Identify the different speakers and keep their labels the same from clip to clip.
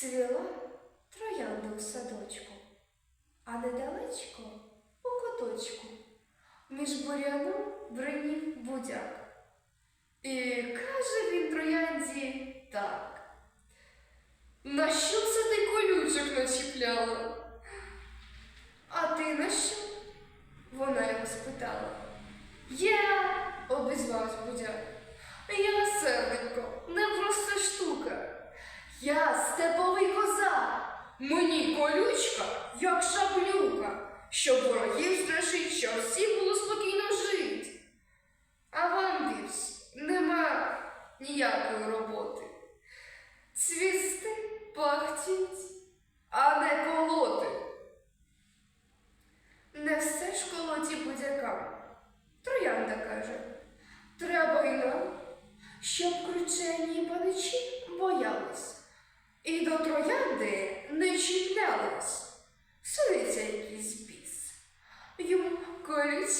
Speaker 1: Цвіла троянда у садочку, а недалечко у куточку. Між буряном бринів будяк. І каже він троянді так. На що це ти колючок начіпляла? А ти на що? Вона його спитала. Я обізвався будяк. Я серденько, не просто штука. Я колючка, як шаблюка, щоб ворогів страшить, щоб всім було спокійно жить. А вам більш нема ніякої роботи. Цвісти, пахтіть, а не колоти. Не все ж колоті будякам. Троянда каже, треба й нам, щоб кручені паничі боялись.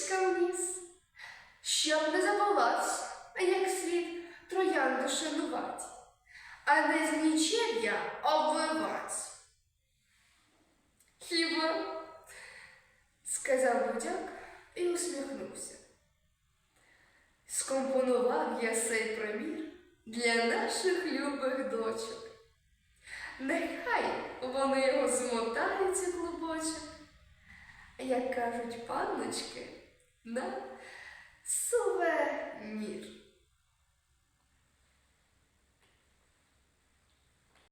Speaker 1: Колючка вниз. Щоб не забувався, як слід троянду шанувати, а не з нічев'я обвивать. Хіба? сказав будяк і усміхнувся. Скомпонував я цей примір для наших любих дочок. Нехай вони його змотають у клубочок, як кажуть панночки, сувенір.